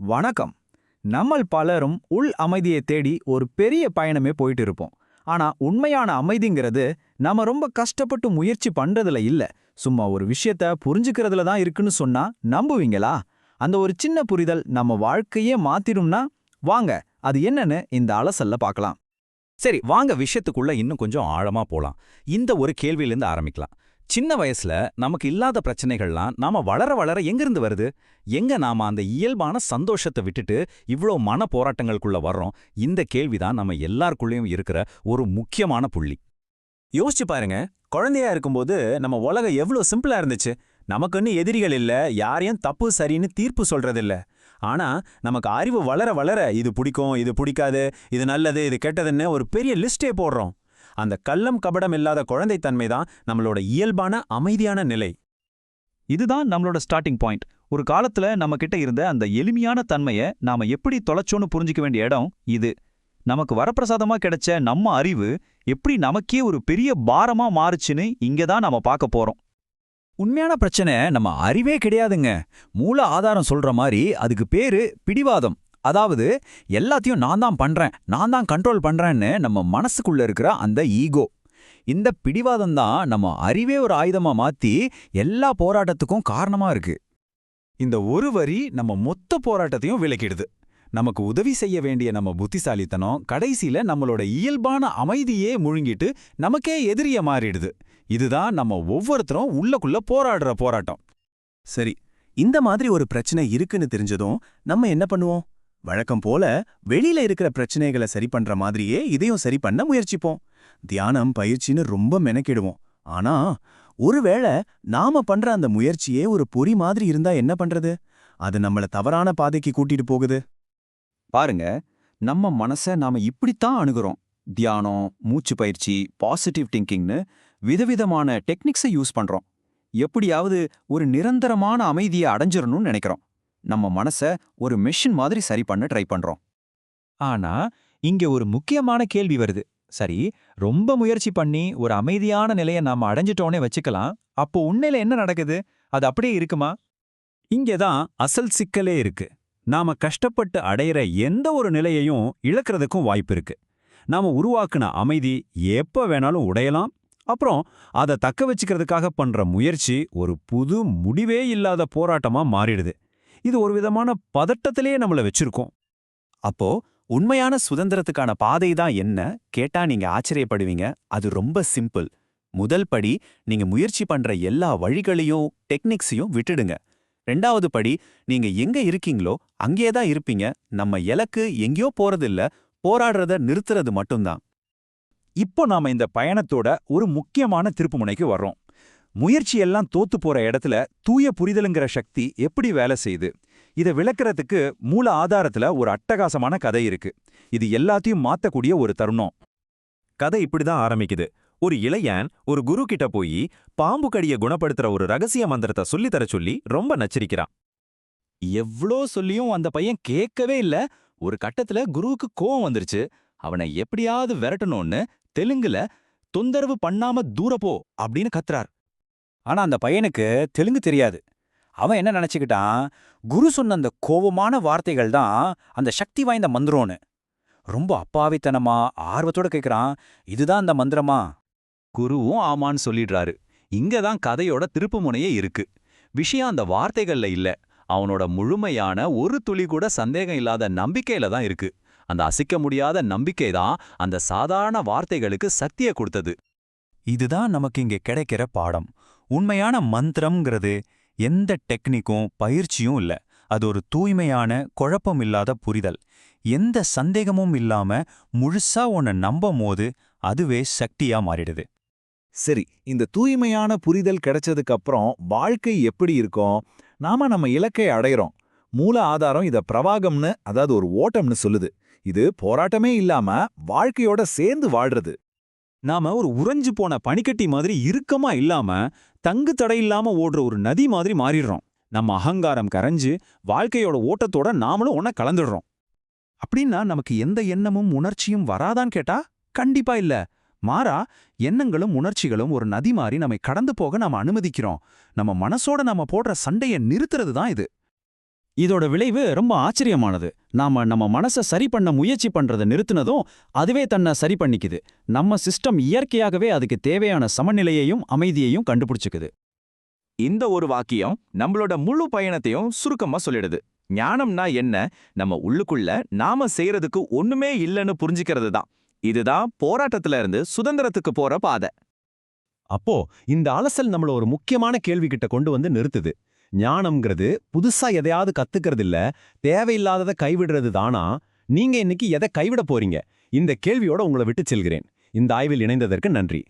வணக்கம். நம்மள் பலரும் உள் அமைதியை தேடி ஒரு பெரிய பயணமே போயிட்டு இருப்போம் ஆனா உண்மையான அமைதிங்கிறது நம்ம ரொம்ப கஷ்டப்பட்டு முயற்சி பண்றதுல இல்ல. சும்மா ஒரு விஷயத்த புரிஞ்சுக்கிறதுல தான் இருக்குன்னு சொன்னா நம்புவீங்களா? அந்த ஒரு சின்ன புரிதல் நம்ம வாழ்க்கையே மாத்திரும்னா வாங்க அது என்னன்னு இந்த அலசல்ல பார்க்கலாம் சரி வாங்க விஷயத்துக்குள்ள இன்னும் கொஞ்சம் ஆழமா போலாம். இந்த ஒரு கேள்வியிலிருந்து ஆரம்பிக்கலாம். சின்ன வயசுல நமக்கு இல்லாத பிரச்சனைகள்லாம் நாம வளர வளர எங்கிருந்து வருது? எங்க நாம அந்த இயல்பான சந்தோஷத்தை விட்டுட்டு இவ்ளோ மன போராட்டங்களுக்குள்ள வர்றோம்? இந்த கேள்விதான் நம்ம எல்லாருக்குள்ளேயும் இருக்கிற ஒரு முக்கியமான புள்ளி. யோசிச்சு பாருங்க. குழந்தையா இருக்கும்போது நம்ம உலகம் எவ்வளோ சிம்பிளா இருந்துச்சு. நமக்குன்னு எதிரிகள் இல்ல யாரையும் தப்பு சரின்னு தீர்ப்பு சொல்றதில்ல. ஆனா நமக்கு அறிவு வளர வளர இது பிடிக்கும் இது பிடிக்காது இது நல்லது இது கெட்டதுன்னு ஒரு பெரிய லிஸ்டே போடுறோம். அந்த கள்ளம் கபடம் இல்லாத குழந்தைத்தன்மை தான் நம்மளோட இயல்பான அமைதியான நிலை. இதுதான் நம்மளோட ஸ்டார்டிங் பாயிண்ட் ஒரு காலத்துல நம்ம கிட்ட இருந்த அந்த எளிமையான தன்மையை நாம எப்படி தொலைச்சோன்னு புரிஞ்சுக்க வேண்டிய இடம் இது. நமக்கு வரப்பிரசாதமா கிடைச்ச நம்ம அறிவு எப்படி நமக்கே ஒரு பெரிய பாரமா மாறுச்சுன்னு இங்க தான் நாம பார்க்க போறோம். உண்மையான பிரச்சனை நம்ம அறிவே கிடையாதுங்க. மூல ஆதாரம் சொல்ற மாதிரி அதுக்கு பேரு பிடிவாதம். அதாவது எல்லாத்தையும் நான் தான் பண்றேன் நான் தான் கண்ட்ரோல் பண்றேன்னு நம்ம மனசுக்குள்ள இருக்கிற அந்த ஈகோ இந்த பிடிவாதம் தான் நம்ம அறிவே ஒரு ஆயுதமா மாத்தி எல்லா போராட்டத்துக்கும் காரணமா இருக்கு. இந்த ஒரு வரி நம்ம மொத்த போராட்டத்தையும் விலக்கிடுது நமக்கு உதவி செய்ய வேண்டிய நம்ம புத்திசாலித்தனம் கடைசியில நம்மளோட இயல்பான அமைதியே முழுங்கிட்டு நமக்கே எதிரிய மாறிடுது. இதுதான் நம்ம ஒவ்வொருத்தரும் உள்ளக்குள்ள போராடுற போராட்டம். சரி இந்த மாதிரி ஒரு பிரச்சனை இருக்குன்னு தெரிஞ்சதும் நம்ம என்ன பண்ணுவோம்? வழக்கம் போல வெளியில இருக்கிற பிரச்சனைகளை சரி பண்ற மாதிரியே இதையும் சரி பண்ண முயற்சிப்போம். தியானம் பயிற்சின்னு ரொம்ப மெனக்கிடுவோம். ஆனா ஒருவேளை நாம பண்ற அந்த முயற்சியே ஒரு பொறி மாதிரி இருந்தா என்ன பண்றது? அது நம்மள தவறான பாதைக்கு கூட்டிட்டு போகுது. பாருங்க நம்ம மனசை நாம இப்படித்தான் அணுகிறோம். தியானம் மூச்சு பயிற்சி பாசிட்டிவ் திங்கிங்னு விதவிதமான டெக்னிக்ஸை யூஸ் பண்றோம். எப்படியாவது ஒரு நிரந்தரமான அமைதியை அடைஞ்சிடணும்னு நினைக்கிறோம். நம்ம மனசை ஒரு மெஷின் மாதிரி சரி பண்ண ட்ரை பண்றோம். ஆனா இங்க ஒரு முக்கியமான கேள்வி வருது. சரி ரொம்ப முயற்சி பண்ணி ஒரு அமைதியான நிலையை நாம அடைஞ்சிட்டோன்னே வச்சுக்கலாம். அப்போ உண்மையில என்ன நடக்குது? அது அப்படியே இருக்குமா? இங்கேதான் அசல் சிக்கலே இருக்கு. நாம கஷ்டப்பட்டு அடையிற எந்த ஒரு நிலையையும் இழக்கிறதுக்கும் வாய்ப்பு இருக்கு. நாம உருவாக்குன அமைதி எப்ப வேணாலும் உடையலாம். அப்புறம் அதை தக்க வச்சுக்கிறதுக்காக பண்ற முயற்சி ஒரு புது முடிவே இல்லாத போராட்டமா மாறிடுது. இது ஒரு விதமான பதட்டத்திலேயே நம்மள வச்சிருக்கோம். அப்போ உண்மையான சுதந்திரத்துக்கான பாதை தான் என்ன? கேட்டா நீங்க ஆச்சரியப்படுவீங்க. அது ரொம்ப சிம்பிள். முதல் படி நீங்க முயற்சி பண்ற எல்லா வழிகளையும் டெக்னிக்ஸையும் விட்டுடுங்க. ரெண்டாவது படி நீங்க எங்க இருக்கீங்களோ அங்கேயே தான் இருப்பீங்க. நம்ம இலக்கு எங்கேயோ போறதில்ல. போராடுறத நிறுத்துறது மட்டும்தான். இப்போ நாம இந்த பயணத்தோட ஒரு முக்கியமான திருப்புமுனைக்கு வர்றோம். முயற்சியெல்லாம் தோத்து போற இடத்துல தூய புரிதலுங்கிற சக்தி எப்படி வேலை செய்யுது? இதை விளக்குறதுக்கு மூல ஆதாரத்துல ஒரு அட்டகாசமான கதை இருக்கு. இது எல்லாத்தையும் மாத்தக்கூடிய ஒரு தருணம். கதை இப்படிதான் ஆரம்பிக்குது. ஒரு இளையன் ஒரு குரு கிட்ட போய் பாம்பு கடிய குணப்படுத்துற ஒரு ரகசிய மந்திரத்தை சொல்லித்தர சொல்லி ரொம்ப நச்சரிக்கிறான். எவ்ளோ சொல்லியும் அந்த பையன் கேட்கவே இல்ல. ஒரு கட்டத்துல குருவுக்கு கோவம் வந்துருச்சு. அவனை எப்படியாவது விரட்டணும்னு தெலுங்குல தொந்தரவு பண்ணாம தூரப்போ அப்படின்னு கத்துறார். ஆனா அந்த பையனுக்கு தெலுங்கு தெரியாது. அவன் என்ன நினைச்சுக்கிட்டான்? குரு சொன்ன அந்த கோவமான வார்த்தைகள் தான் அந்த சக்தி வாய்ந்த மந்திரம்னு. ரொம்ப அப்பாவித்தனமா ஆர்வத்தோட கேக்குறான். இதுதான் அந்த மந்திரமா? குருவும் ஆமான்னு சொல்லிடுறாரு. இங்க தான் கதையோட திருப்புமுனையே இருக்கு. விஷயம் அந்த வார்த்தைகள்ல இல்ல. அவனோட முழுமையான ஒரு துளி கூட சந்தேகம் இல்லாத நம்பிக்கையில தான் இருக்கு. அந்த அசைக்க முடியாத நம்பிக்கை தான் அந்த சாதாரண வார்த்தைகளுக்கு சக்தியை கொடுத்தது. இதுதான் நமக்கு இங்க கிடைக்கிற பாடம். உண்மையான மந்திரம்ங்கிறது எந்த டெக்னிக்கும் பயிற்சியும் இல்ல. அது ஒரு தூய்மையான குழப்பம் இல்லாத புரிதல். எந்த சந்தேகமும் இல்லாம முழுசா உன்னை நம்பும் போது அதுவே சக்தியா மாறிடுது. சரி இந்த தூய்மையான புரிதல் கிடைச்சதுக்கு அப்புறம் வாழ்க்கை எப்படி இருக்கும்? நாம நம்ம இலக்கை அடையிறோம். மூல ஆதாரம் இத பிரவாகம்னு அதாவது ஒரு ஓட்டம்னு சொல்லுது. இது போராட்டமே இல்லாம வாழ்க்கையோட சேர்ந்து வாழ்றது. நாம ஒரு உறைஞ்சு போன பனிக்கட்டி மாதிரி இறுக்கமா இல்லாம தங்கு தடையில்லாம ஓடுற ஒரு நதி மாதிரி மாறிடுறோம். நம்ம அகங்காரம் கரைஞ்சு வாழ்க்கையோட ஓட்டத்தோட நாமளும் ஒன்ன கலந்துடுறோம். அப்படின்னா நமக்கு எந்த எண்ணமும் உணர்ச்சியும் வராதான்னு கேட்டா கண்டிப்பா இல்ல. மாறா எண்ணங்களும் உணர்ச்சிகளும் ஒரு நதி மாதிரி நம்மை கடந்து போக நாம அனுமதிக்கிறோம். நம்ம மனசோட நாம போடுற சண்டைய நிறுத்துறது தான் இது. இதோட விளைவு ரொம்ப ஆச்சரியமானது. நாம நம்ம மனசை சரி பண்ண முயற்சி பண்றதை நிறுத்தினதும் அதுவே தன்னை சரி பண்ணிக்குது. நம்ம சிஸ்டம் இயற்கையாகவே அதுக்கு தேவையான சமநிலையையும் அமைதியையும் கண்டுபிடிச்சுக்குது. இந்த ஒரு வாக்கியம் நம்மளோட முழு பயணத்தையும் சுருக்கமா சொல்லிடுது. ஞானம்னா என்ன? நம்ம உள்ளுக்குள்ள நாம செய்யறதுக்கு ஒண்ணுமே இல்லைன்னு புரிஞ்சுக்கிறது தான். இதுதான் போராட்டத்துல இருந்து சுதந்திரத்துக்கு போற பாதை. அப்போ இந்த அலசல் நம்மள ஒரு முக்கியமான கேள்வி கிட்ட கொண்டு வந்து நிறுத்துது. ஞானம்ங்கிறது புதுசா எதையாவது கத்துக்கிறது இல்ல தேவையில்லாததை கைவிடுறது தானா? நீங்க இன்னைக்கு எதை கைவிட போறீங்க? இந்த கேள்வியோட உங்களை விட்டு செல்கிறேன். இந்த ஆய்வில் இணைந்ததற்கு நன்றி.